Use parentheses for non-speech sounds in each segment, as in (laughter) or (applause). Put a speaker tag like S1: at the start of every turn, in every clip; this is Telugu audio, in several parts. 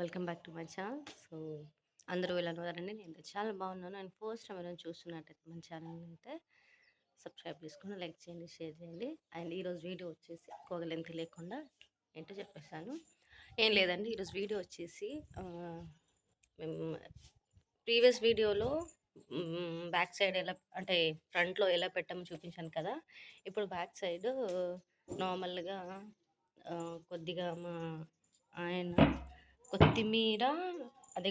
S1: welcome back to my channel so అందరూ ఇలా ఉన్నారండి నేను చాలా బాగున్నాను అండ్ ఫస్ట్ టైం ఏమైనా చూస్తున్నట్టయితే మన ఛానల్ అయితే సబ్స్క్రైబ్ చేసుకుని లైక్ చేయండి షేర్ చేయండి అండ్ ఈరోజు వీడియో వచ్చేసి ఎక్కువగా లెంత్ లేకుండా ఏంటో చెప్పేసాను ఏం లేదండి ఈరోజు వీడియో వచ్చేసి మేము ప్రీవియస్ వీడియోలో బ్యాక్ సైడ్ ఎలా అంటే ఫ్రంట్లో ఎలా పెట్టామో చూపించాను కదా ఇప్పుడు బ్యాక్ సైడ్ నార్మల్గా కొద్దిగా మా ఆయన కొత్తిమీర అదే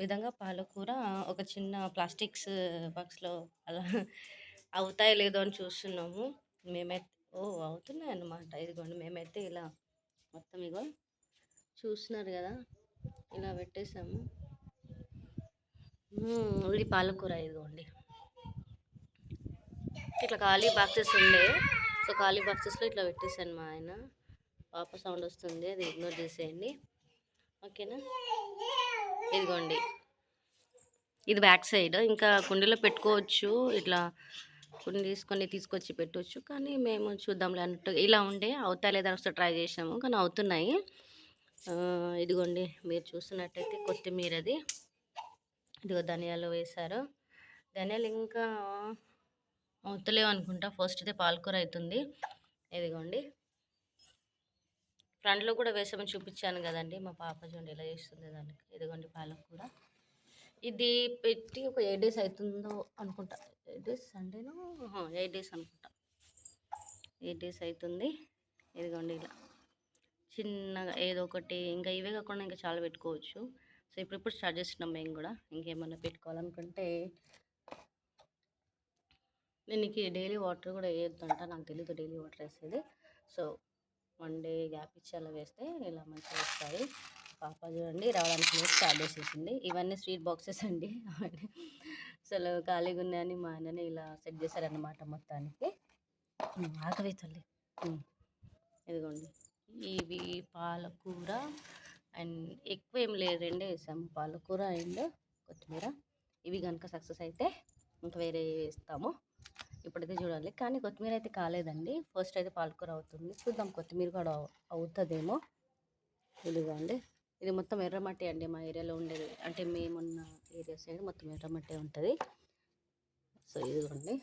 S1: విధంగా పాలకూర ఒక చిన్న ప్లాస్టిక్స్ బాక్స్లో అలా (laughs) అవుతాయో లేదో అని చూస్తున్నాము మేమైతే ఓ అవుతున్నాయి అన్నమాట ఇదిగోండి మేమైతే ఇలా మొత్తం ఇగో చూస్తున్నారు కదా ఇలా పెట్టేసాము ఇది పాలకూర ఇదిగోండి ఇట్లా ఖాళీ బాక్సెస్ ఉండే సో ఖాళీ బాక్సెస్లో ఇట్లా పెట్టేసాను మా ఆయన పాప సౌండ్ వస్తుంది అది ఇగ్నోర్ చేసేయండి ఓకేనా ఇదిగోండి ఇది బ్యాక్ సైడ్ ఇంకా కుండీలో పెట్టుకోవచ్చు ఇట్లా కుండి తీసుకొని తీసుకొచ్చి పెట్టవచ్చు కానీ మేము చూద్దాంలే అన్నట్టు ఇలా ఉండే అవుతా లేదని ఒకసారి ట్రై చేసాము కానీ అవుతున్నాయి ఇదిగోండి మీరు చూస్తున్నట్టయితే కొత్తిమీర అది ఇదిగో ధనియాలు వేశారు ధనియాలు ఇంకా అవుతలేవు అనుకుంటా ఫస్ట్ అయితే పాలకూర అవుతుంది ఇదిగోండి ఫ్రంట్లో కూడా వేసామని చూపించాను కదండి మా పాప చూడండి ఎలా చేస్తుంది దానికి పాలక్ కూడా ఇది పెట్టి ఒక ఎయిట్ డేస్ అవుతుందో అనుకుంటా ఎయిట్ డేస్ సండేను ఎయిట్ డేస్ అనుకుంటా ఎయిట్ డేస్ అవుతుంది ఇదిగోండి ఇలా చిన్నగా ఏదో ఒకటి ఇంకా ఇవే కాకుండా ఇంకా చాలా పెట్టుకోవచ్చు సో ఇప్పుడు ఇప్పుడు స్టార్ట్ చేస్తున్నాం మేము కూడా ఇంకేమన్నా పెట్టుకోవాలనుకుంటే నేను డైలీ వాటర్ కూడా వేయొద్దంట నాకు తెలీదు డైలీ వాటర్ వేసేది సో వన్ డే గ్యాప్ ఇచ్చి అలా వేస్తే ఇలా మంచిగా వస్తాయి పాప చూడండి రావడానికి లేదు స్టార్ట్ చేసేసింది ఇవన్నీ స్వీట్ బాక్సెస్ అండి అసలు ఖాళీగా ఉన్నాయని మా ఆయనని ఇలా సెట్ చేశారన్నమాట మొత్తానికి ఆకలి తల్లి ఇదిగోండి ఇవి పాలకూర అండ్ ఎక్కువ ఏం లేదు రెండే వేసాము పాలకూర అండ్ కొత్తిమీర ఇవి కనుక సక్సెస్ అయితే ఇంకా వేరే వేస్తాము ఇప్పుడైతే చూడాలి కానీ కొత్తిమీర అయితే కాలేదండి ఫస్ట్ అయితే పాలకూర అవుతుంది చూద్దాం కొత్తిమీర కూడా అవుతుందేమో ఇదిగోండి ఇది మొత్తం ఎర్రమట్టి అండి మా ఏరియాలో ఉండేది అంటే మేమున్న ఏరియా సైడ్ మొత్తం ఎర్రమట్టి ఉంటుంది సో ఇదిగోండి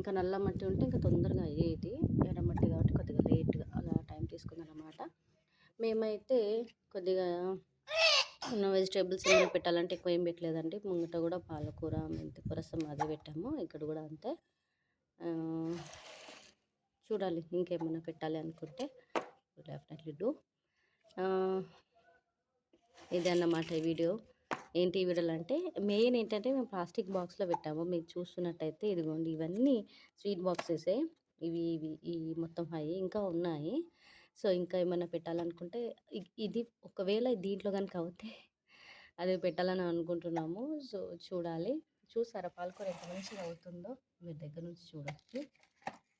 S1: ఇంకా నల్ల మట్టి ఉంటే ఇంకా తొందరగా అయ్యేది ఎర్రమట్టి కాబట్టి కొద్దిగా లేట్గా అలా టైం తీసుకుందనమాట మేమైతే కొద్దిగా మనం వెజిటేబుల్స్ ఏమైనా పెట్టాలంటే ఎక్కువ ఏం పెట్టలేదండి ముంగట కూడా పాలకూర మెంతికూర అదే పెట్టాము ఇక్కడ కూడా అంతే చూడాలి ఇంకేమైనా పెట్టాలి అనుకుంటే డెఫినెట్లీ డూ ఇదే అన్నమాట ఈ వీడియో ఏంటి వీడియోలు అంటే మెయిన్ ఏంటంటే మేము ప్లాస్టిక్ బాక్స్లో పెట్టాము మీరు చూస్తున్నట్టయితే ఇదిగోండి ఇవన్నీ స్వీట్ బాక్సెసే ఇవి ఇవి ఈ మొత్తం హాయి ఇంకా ఉన్నాయి సో ఇంకా ఏమైనా పెట్టాలనుకుంటే ఇది ఒకవేళ దీంట్లో కనుక అవుతే (laughs) అది పెట్టాలని అనుకుంటున్నాము సో చూడాలి చూసారా పాలకూర ఎంత మంచిగా అవుతుందో మీరు దగ్గర నుంచి చూడొచ్చు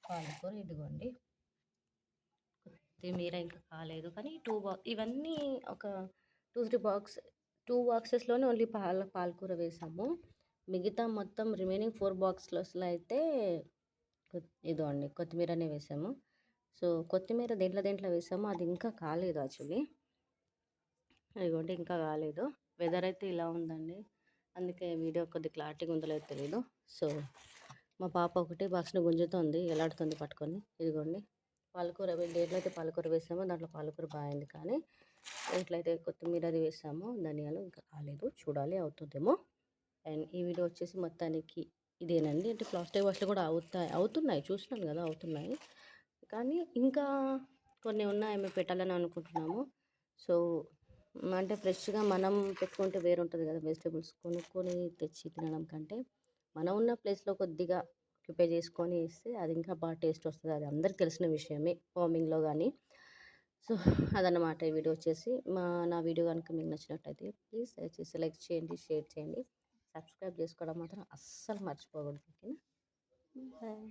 S1: పాలకూర ఇదిగోండి కొత్తిమీర ఇంకా కాలేదు కానీ టూ బాక్స్ ఇవన్నీ ఒక టూ త్రీ బాక్స్ టూ బాక్సెస్లోనే ఓన్లీ పాల పాలకూర వేసాము మిగతా మొత్తం రిమైనింగ్ ఫోర్ బాక్స్లో అయితే ఇదో అండి కొత్తిమీరనే వేసాము సో కొత్తిమీర దేంట్లో దేంట్లో వేసామో అది ఇంకా కాలేదు యాక్చువల్లీ అదిగోండి ఇంకా కాలేదు వెదర్ అయితే ఇలా ఉందండి అందుకే వీడియో కొద్ది క్లారిటీగా ఉందలేదు తెలియదు సో మా పాప ఒకటి బాక్స్ని గుంజుతోంది ఎలాడుతుంది పట్టుకొని ఇదిగోండి పాలకూర అయితే పాలకూర వేసామో దాంట్లో పాలకూర బాగుంది కానీ ఎట్లయితే కొత్తిమీర అది వేసామో ధనియాలు ఇంకా కాలేదు చూడాలి అవుతుందేమో అండ్ ఈ వీడియో వచ్చేసి మొత్తానికి ఇదేనండి అంటే ప్లాస్టిక్ వాష్లు కూడా అవుతాయి అవుతున్నాయి చూసినాను కదా అవుతున్నాయి కానీ ఇంకా కొన్ని ఉన్నాయి మేము పెట్టాలని అనుకుంటున్నాము సో అంటే ఫ్రెష్గా మనం పెట్టుకుంటే వేరు ఉంటుంది కదా వెజిటేబుల్స్ కొనుక్కొని తెచ్చి తినడం కంటే మనం ఉన్న ప్లేస్లో కొద్దిగా ప్రిపేర్ చేసుకొని ఇస్తే అది ఇంకా బాగా టేస్ట్ వస్తుంది అది అందరికి తెలిసిన విషయమే వార్మింగ్లో కానీ సో అదనమాట ఈ వీడియో వచ్చేసి మా నా వీడియో కనుక మీకు నచ్చినట్టయితే ప్లీజ్ దయచేసి లైక్ చేయండి షేర్ చేయండి సబ్స్క్రైబ్ చేసుకోవడం మాత్రం అస్సలు మర్చిపోకూడదు ఓకేనా బాయ్